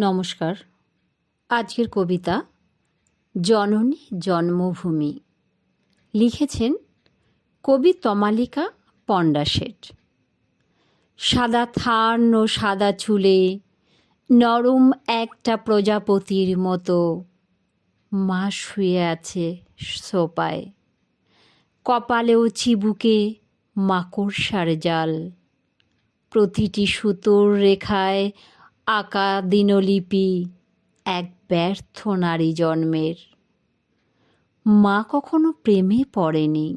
নমস্কার। আজকের কবিতা জননী জন্মভূমি। লিখেছেন কবি তমালিকা পণ্ডা শেঠ সাদা থান ও সাদা চুলে, নরম একটা প্রজাপতির মতো মা শুয়ে আছে সোপায়। কপালেও চিবুকে মাকড়সার জাল। প্রতিটি সুতোর রেখায় আঁকা দিনলিপি এক ব্যর্থ নারী জন্মের। মা কখনো প্রেমে পড়েনি।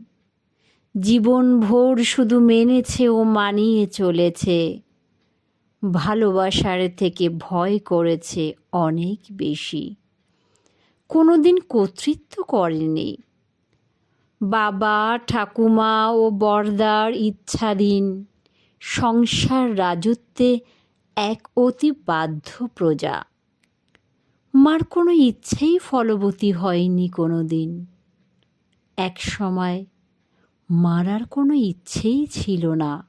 জীবন ভোর শুধু মেনেছে ও মানিয়ে চলেছে। ভালোবাসার থেকে ভয় করেছে অনেক বেশি। কোনোদিন কর্তৃত্ব করেনি। বাবা, ঠাকুমা ও বরদার ইচ্ছাধীন সংসার রাজত্বে এক অতি বাধ্য প্রজা। মার কোনো ইচ্ছেই ফলবতী হয়নি কোনো দিন এক সময় মারার কোনো ইচ্ছেই ছিল না।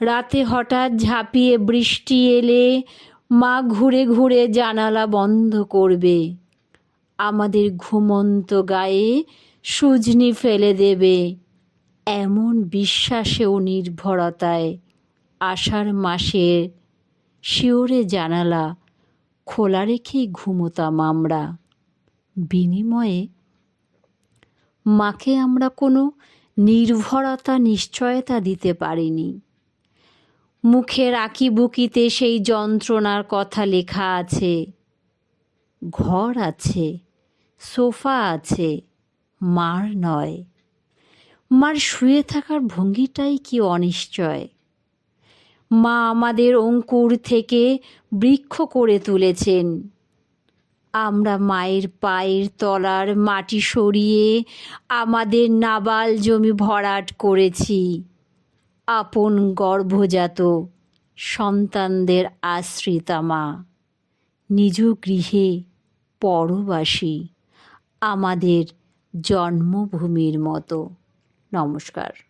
রাতে হঠাৎ ঝাঁপিয়ে বৃষ্টি এলে মা ঘুরে ঘুরে জানালা বন্ধ করবে। আমাদের ঘুমন্ত গায়ে সুজনি ফেলে দেবে। এমন বিশ্বাসে ও নির্ভরতায় আষাঢ় মাসের শিওরে জানালা খোলা রেখেই ঘুমোতাম আমরা। বিনিময়ে মাকে আমরা কোনো নির্ভরতা, নিশ্চয়তা দিতে পারিনি। মুখের আঁকিবুকিতে সেই যন্ত্রণার কথা লেখা আছে। ঘর আছে, সোফা আছে, মার নয়। মার শুয়ে থাকার ভঙ্গিটাই কি অনিশ্চয়? মা আমাদের অঙ্কুর থেকে বৃক্ষ করে তুলেছেন। আমরা মায়ের পায়ের তলার মাটি সরিয়ে আমাদের নাবাল জমি ভরাট করেছি। আপন গর্ভজাত সন্তানদের আশ্রিতা মা, নিজ গৃহে পরবাসী আমাদের জন্মভূমির মতো। নমস্কার।